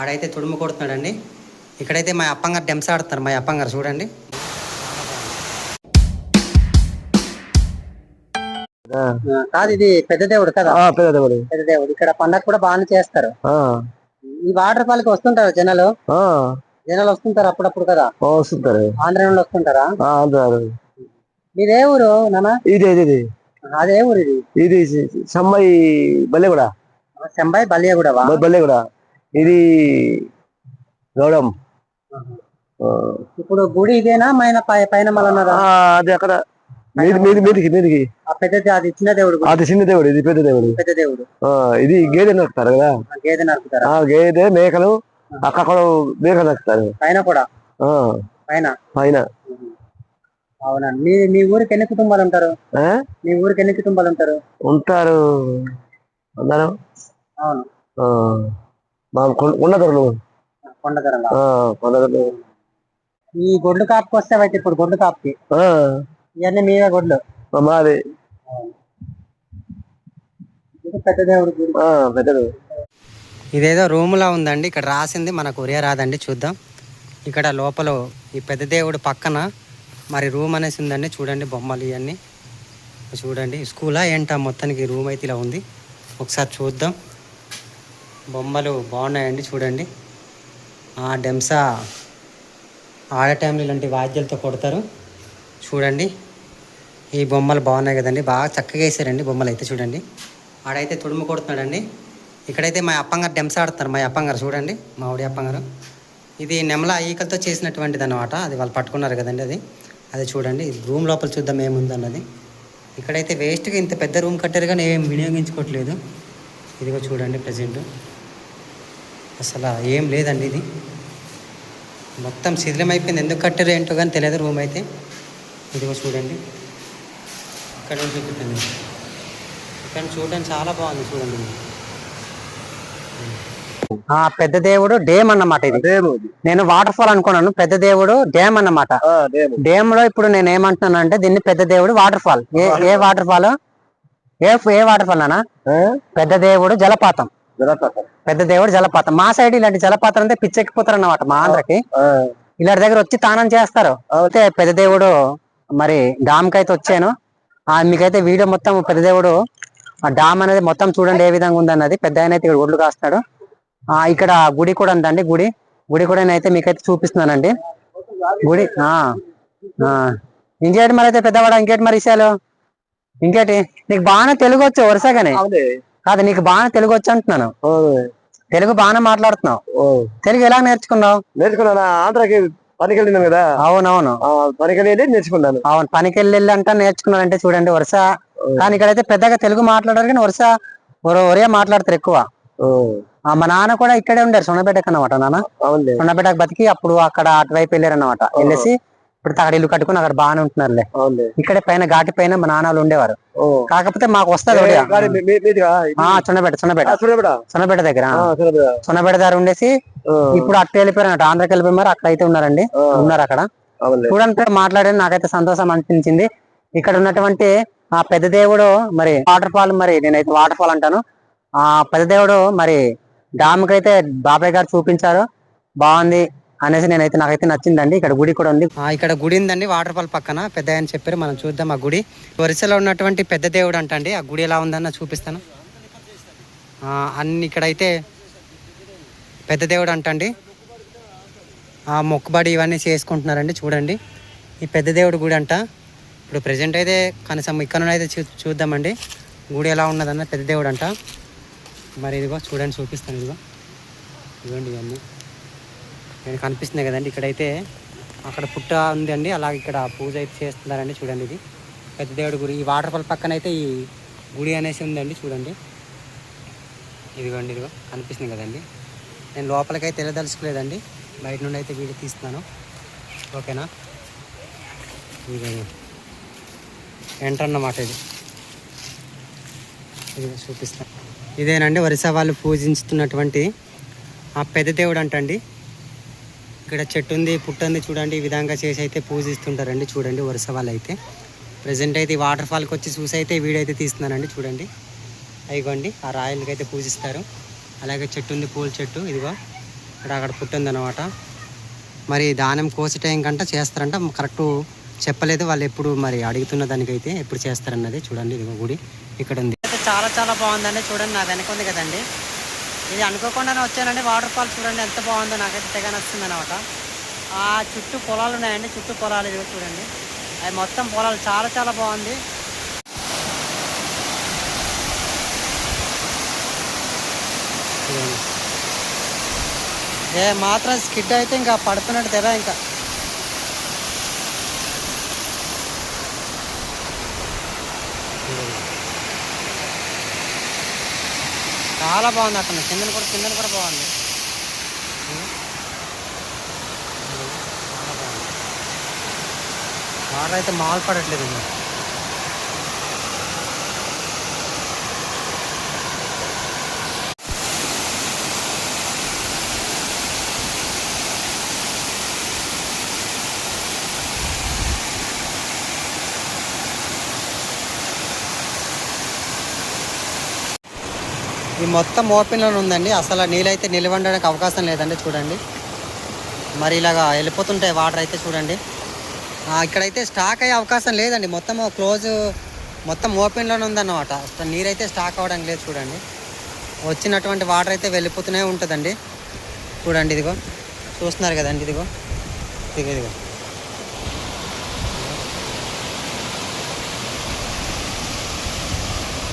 ఆడైతే తుడుము కొడుతున్నాడండి. ఇక్కడైతే మా అప్పంగారు డెమ్స్ ఆడుతున్నారు. మా అప్పంగారు చూడండి. కాదు ఇది పెద్ద దేవుడు కదా? పెద్ద దేవుడు. పెద్ద దేవుడు. ఇక్కడ పండగ కూడా బాగానే చేస్తారు. ఈ వాటర్ ఫాల్కి వస్తుంటారు జనాలు. జనాలు వస్తుంటారు అప్పుడప్పుడు కదా? వస్తుంటారు. ఆంధ్ర నుండి వస్తుంటారా? మీదే ఊరు నాన్న? ఇది ఇది ఇది. అదే ఊరు ఇది. ఇది సమ్మాయి బల్లె కూడా శంబాయి బలియగూడవా బల్లె కూడా ఇది గౌడం ఇప్పుడు గుడి ఇదేనా? పైన ఆ, అది అక్కడ. మీది మీది మీదికి మీదికి. పెద్ద అది చిన్న దేవుడు అది చిన్న దేవుడు ఇది పెద్ద దేవుడు. పెద్ద దేవుడు. ఇది గేదె నడుపుతారు కదా? గేదె నరుకుతారా. ఆ గేదె మేకలు అక్కడ మేకలు నడుపుతారు పైన కూడా? ఆ, పైన? పైన. అవునండి మీ మీ ఊరికి ఎన్ని కుటుంబాలు ఉంటారు? ఆ? మీ ఊరికి ఎన్ని కుటుంబాలు ఉంటారు? ఉంటారు. అందరం? అవును. మా కొండదరంలో. కొండదొరలు? ఈ గొడ్లు కాపుకి వస్తావైతే ఇప్పుడు గొడ్లు కాపుకి? ఇవన్నీ మీవే గొడ్లు? మాది. ఇది పెద్ద దేవుడు ఇదేదో రూమ్లా ఉందండి. ఇక్కడ రాసింది మనకు ఒరియా రాదండి చూద్దాం. ఇక్కడ లోపల ఈ పెద్ద దేవుడు పక్కన మరి రూమ్ అనేసి ఉందండి. చూడండి బొమ్మలు ఇవన్నీ. చూడండి స్కూలా ఏంటా మొత్తానికి రూమ్ అయితే ఇలా ఉంది. ఒకసారి చూద్దాం. బొమ్మలు బాగున్నాయండి చూడండి. ఆ డెమ్సా ఆడే టైంలో ఇలాంటి వాద్యాలతో కొడతారు. చూడండి. ఈ బొమ్మలు బాగున్నాయి కదండి. బాగా చక్కగా వేసారండి బొమ్మలు అయితే చూడండి. ఆడైతే తుడుము కొడుతున్నాడండి. ఇక్కడైతే మా అప్పంగారు డెమ్స్ ఆడుతున్నారు మా అప్పంగారు చూడండి మా ఊడి అప్పంగారు. ఇది నెమల ఈకలతో చేసినటువంటిది అనమాట అది వాళ్ళు పట్టుకున్నారు కదండి అది. అది చూడండి. రూమ్ లోపల చూద్దాం ఏముందన్నది. ఇక్కడైతే వేస్ట్గా ఇంత పెద్ద రూమ్ కట్టారు కానీ ఏం వినియోగించుకోవట్లేదు. ఇదిగో చూడండి ప్రజెంట్. అసలు ఏం లేదండి ఇది. మొత్తం శిథిలం అయిపోయింది ఎందుకు కట్టారు ఏంటో కానీ తెలియదు రూమ్ అయితే. ఇదిగో చూడండి. ఇక్కడ నుంచి చూపిస్తాను ఇక్కడ చూడడానికి చాలా బాగుంది చూడండి. పెద్ద దేవుడు డ్యామ్ అన్నమాట ఇది. నేను వాటర్ ఫాల్ అనుకున్నాను. పెద్ద దేవుడు డ్యామ్ అన్నమాట. డ్యామ్లో ఇప్పుడు నేను ఏమంటున్నాను అంటే దీన్ని పెద్ద దేవుడు వాటర్ ఫాల్ ఏ ఏ వాటర్ ఫాల్ ఏ ఏ వాటర్ ఫాల్ అన్నా పెద్ద దేవుడు జలపాతం. పెద్ద దేవుడు జలపాతం. మా సైడ్ ఇలాంటి జలపాతం అంటే పిచ్చెక్కిపోతారు అన్నమాట మా ఆంధ్రకి. ఇలాంటి దగ్గర వచ్చి తానం చేస్తారు. అయితే పెద్ద దేవుడు మరి డామ్కి అయితే వచ్చాను. ఆ మీకైతే వీడియో మొత్తం పెద్ద దేవుడు ఆ డామ్ అనేది మొత్తం చూడండి ఏ విధంగా ఉందన్నది. పెద్ద ఆయన అయితే ఇక్కడ ఒడ్లు కాస్తాడు. ఆ ఇక్కడ గుడి కూడా ఉందండి గుడి. గుడి కూడా నేనైతే మీకైతే చూపిస్తున్నానండి. గుడి ఆ ఆ. ఇంకేటి మరి అయితే పెద్దవాడ? ఇంకేటి మరి విషయాలు? ఇంకేటి? నీకు బాగానే తెలుగు వచ్చు వరుసగానే కాదు నీకు బాగానే తెలుగు వచ్చు అంటున్నాను. తెలుగు బాగానే మాట్లాడుతున్నావు. తెలుగు ఎలా నేర్చుకున్నావు? నేర్చుకున్నాను. ఆంధ్రాకి పనికి వెళ్ళినాను కదా? అవునవును. ఆ, పనికి వెళ్ళి నేర్చుకున్నాను. అవును పనికి వెళ్ళి అంట నేర్చుకున్నారంటే చూడండి వరుస. కానీ ఇక్కడైతే పెద్దగా తెలుగు మాట్లాడారు కానీ వరుస ఒర- మాట్లాడతారు ఎక్కువ. మా నాన్న కూడా ఇక్కడే ఉండారు సొన్నపేటకు అన్నమాట నాన్న. అవునులే. సొన్నపేటకు బతికి అప్పుడు అక్కడ అటువైపు వెళ్ళారు అన్నమాట వెళ్ళేసి ఇప్పుడు అక్కడ ఇల్లు కట్టుకుని అక్కడ బాగానే ఉంటున్నారులే. ఇక్కడే పైన ఘాటి పైన మా నాన్నలు ఉండేవారు. కాకపోతే మాకు వస్తుంది సొన్నపేట ఆ, చూడబడా సొన్నపేట దగ్గర. సొన్నపేట దగ్గర ఉండేసి ఇప్పుడు అట్టు వెళ్ళిపోయారు ఆంధ్రకి వెళ్ళిపోయారు అక్కడ అయితే ఉన్నారండి. ఉన్నారు అక్కడ. చూడండి మాట్లాడని నాకైతే సంతోషం అనిపించింది. ఇక్కడ ఉన్నటువంటి ఆ పెద్ద దేవుడు మరి వాటర్ ఫాల్ మరి నేనైతే వాటర్ ఫాల్ అంటాను. ఆ పెద్ద దేవుడు మరి డామ్ అయితే బాబాయ్ గారు చూపించారు. బాగుంది. అనేసి నేనైతే నాకైతే నచ్చిందండి. ఇక్కడ గుడి కూడా ఉంది. ఇక్కడ గుడి ఉందండి వాటర్ ఫాల్ పక్కన. పెద్ద అని చెప్పారు మనం చూద్దాం ఆ గుడి. వరుసలో ఉన్నటువంటి పెద్ద దేవుడు అంటండి ఆ గుడి ఎలా ఉందన్న చూపిస్తాను. అన్ని ఇక్కడైతే పెద్ద దేవుడు అంటండి. ఆ మొక్కుబడి ఇవన్నీ చేసుకుంటున్నారండి చూడండి. ఈ పెద్ద దేవుడి గుడి అంట. ఇప్పుడు ప్రజెంట్ అయితే కనీసం ఇక్కడ అయితే చూ చూద్దామండి. గుడి ఎలా ఉన్నదన్న పెద్ద దేవుడు అంట. మరి ఇదిగో చూడండి చూపిస్తాను ఇదిగో. ఇదిగోండి ఇవన్నీ. నేను కనిపిస్తున్నాయి కదండి. ఇక్కడైతే అక్కడ పుట్ట ఉందండి. అలాగే ఇక్కడ పూజ అయితే చేస్తున్నారండి చూడండి ఇది. పెద్ద దేవుడి గుడి. ఈ వాటర్ ఫాల్ పక్కన అయితే ఈ గుడి అనేసి ఉందండి చూడండి. ఇదిగోండి ఇదిగో. కనిపిస్తుంది కదండి. నేను లోపలికైతే వెళ్ళదలుచుకోలేదండి. బయట నుండి అయితే వీడియో తీస్తున్నాను. ఓకేనా? ఇది ఎంటర్ అన్నమాట ఇది. ఇది చూపిస్తాను ఇదేనండి వరుస వాళ్ళు పూజించుతున్నటువంటి ఆ పెద్ద దేవుడు అంటండి. ఇక్కడ చెట్టు ఉంది పుట్ట ఉంది చూడండి. ఈ విధంగా చేసి అయితే పూజిస్తుంటారండి. చూడండి వరుస వాళ్ళు అయితే ప్రజెంట్ అయితే ఈ వాటర్ ఫాల్కి వచ్చి చూసి అయితే వీడియో అయితే తీస్తున్నానండి. చూడండి. అయిగోండి ఆ రాయలకి అయితే పూజిస్తారు. అలాగే చెట్టు ఉంది పూల చెట్టు. ఇదిగో ఇక్కడ అక్కడ పుట్టిందనమాట మరి దానం కోసి టైం కంటే చేస్తారంట. కరెక్ట్ చెప్పలేదు. వాళ్ళు ఎప్పుడు మరి అడుగుతున్న దానికైతే ఎప్పుడు చేస్తారన్నది చూడండి. ఇదిగో గుడి ఇక్కడ ఉంది. చాలా చాలా బాగుందండి. చూడండి నా వెనక ఉంది కదండి. ఇది అనుకోకుండానే వచ్చానండి. వాటర్ ఫాల్ చూడండి ఎంత బాగుందో నాకైతే తెగ నచ్చింది అనమాట ఆ చుట్టూ పొలాలు ఉన్నాయండి. చుట్టూ పొలాలు ఇవి చూడండి. అవి మొత్తం పొలాలు చాలా చాలా బాగుంది. ఏ మాత్రం స్కిడ్ అయితే ఇంకా పడుతున్నట్టు తెరా ఇంకా. చాలా బాగుంది అక్కడ. కిందన కూడా కిందన కూడా బాగుంది. చాలా బాగుంది. వాటర్ అయితే మాల్ పడట్లేదు ఇది మొత్తం ఓపెన్లోనే ఉందండి. అసలు నీళ్ళైతే నిలవండడానికి అవకాశం లేదండి చూడండి. మరి ఇలాగా వెళ్ళిపోతుంటాయి వాటర్ అయితే చూడండి. ఇక్కడైతే స్టాక్ అయ్యే అవకాశం లేదండి. మొత్తం క్లోజ్ మొత్తం ఓపెన్లోనే ఉందన్నమాట. నీరైతే స్టాక్ అవ్వడానికి లేదు చూడండి. వచ్చినటువంటి వాటర్ అయితే వెళ్ళిపోతూనే ఉంటుందండి. చూడండి ఇదిగో. చూస్తున్నారు కదండి ఇదిగో. ఇదిగో ఇదిగో.